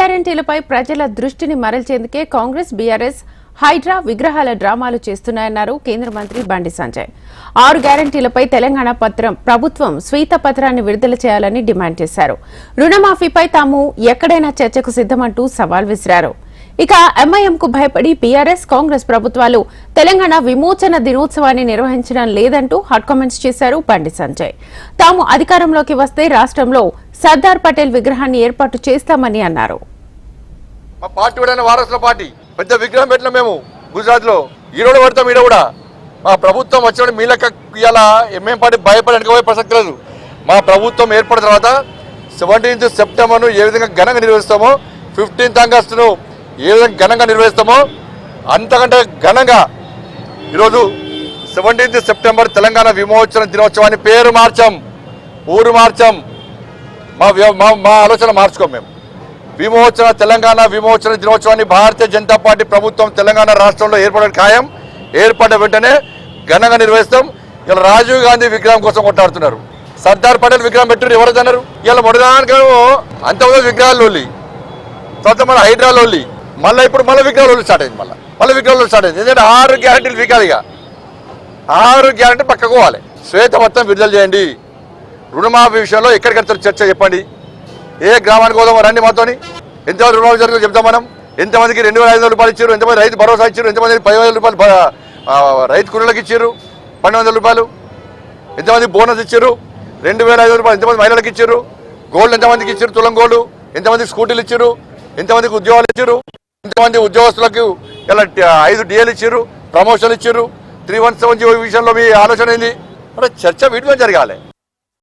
గ్యారంటీలపై ప్రజల దృష్టిని మరల్చేందుకే కాంగ్రెస్ బీఆర్ఎస్ హైడ్రా విగ్రహాల డ్రామాలు చేస్తున్నాయన్నారు కేంద్ర మంత్రి బండి సంజయ్. ఆరు గ్యారంటీలపై తెలంగాణ పత్రం ప్రభుత్వం శ్వేత పత్రాన్ని విడుదల చేయాలని డిమాండ్ చేశారు. రుణమాఫీపై తాము ఎక్కడైనా చర్చకు సిద్దమంటూ సవాల్ విసిరారు. ఇక ఎంఐఎంకు భయపడి బీఆర్ఎస్ కాంగ్రెస్ ప్రభుత్వాలు తెలంగాణ విమోచన దినోత్సవాన్ని నిర్వహించడం లేదంటూ హాట్ కామెంట్స్ చేశారు బండి సంజయ్. తాము అధికారంలోకి వస్తే రాష్ట్రంలో సర్దార్ పటేల్ విగ్రహాన్ని ఏర్పాటు చేస్తామని అన్నారు. మా పార్టీ కూడా వారసుల పార్టీ. పెద్ద విగ్రహం పెట్టినాం మేము గుజరాత్లో ఈరోడు పడతాం ఈడ కూడా. మా ప్రభుత్వం వచ్చినప్పుడు మీ లెక్క ఇలా ఎంఎం పార్టీ భయపడి వెనకపోయే ప్రసక్తి లేదు. మా ప్రభుత్వం ఏర్పడిన తర్వాత సెవెంటీన్త్ సెప్టెంబర్ను ఏ విధంగా ఘనంగా నిర్వహిస్తామో ఫిఫ్టీన్త్ ఆగస్టును ఏ విధంగా ఘనంగా నిర్వహిస్తామో అంతకంటే ఘనంగా ఈరోజు సెవెంటీన్త్ సెప్టెంబర్ తెలంగాణ విమోచన దినోత్సవాన్ని పేరు మార్చాం ఊరు మార్చాం. మా మా మా ఆలోచన మార్చుకోం మేము. విమోచన తెలంగాణ విమోచన దినోత్సవాన్ని భారతీయ జనతా పార్టీ ప్రభుత్వం తెలంగాణ రాష్ట్రంలో ఏర్పడే ఖాయం. ఏర్పడ్డ వెంటనే ఘనంగా నిర్వహిస్తాం. ఇలా రాజీవ్ గాంధీ విగ్రహం కోసం కొట్లాడుతున్నారు. సర్దార్ పటేల్ విగ్రహం పెట్టారు ఎవరు అన్నారు? ఇలా మొదటిదానికేమో అంతకుముందు విగ్రహాలు లోలి తర్వాత మన హైదరాబాద్ లోలి మళ్ళీ ఇప్పుడు మళ్ళీ విగ్రహాలు స్టార్ట్ అయింది మళ్ళీ. మళ్ళీ విగ్రహాలు స్టార్ట్ అయింది. ఎందుకంటే ఆరు గ్యారంటీలు వికాలి ఇక. ఆరు గ్యారంటీ పక్కకు పోవాలి. శ్వేత మొత్తం విడుదల చేయండి. రుణమాఫీ విషయంలో ఎక్కడికక్కడ చర్చ చెప్పండి. ఏ గ్రామానికి పోదామో రండి మాతోని. ఎంతమంది రుణాలు జరుగుతుందో చెప్తాం మనం. ఎంతమందికి రెండు వేల ఐదు వందల రూపాయలు ఇచ్చారు ఎంతమంది రైతు భరోసా ఇచ్చారు ఎంతమంది పదివేల రూపాయలు రైతు కూలీలకు ఇచ్చారు పన్నెండు వందల రూపాయలు. ఎంతమంది బోనస్ ఇచ్చారు రెండు వేల ఐదు రూపాయలు ఎంతమంది మహిళలకు ఇచ్చారు గోల్డ్ ఎంతమందికి ఇచ్చారు తులం గోల్డ్ ఎంతమందికి స్కూటీలు ఇచ్చారు ఎంతమందికి ఉద్యోగాలు ఇచ్చారు ఎంతమంది ఉద్యోగస్తులకు ఇలా ఐదు డిఏలు ఇచ్చారు ప్రమోషన్లు ఇచ్చారు త్రీ వన్ సెవెన్ విషయంలో మీ ఆలోచన ఏంది? మరి చర్చ వీటిలో జరగాలి.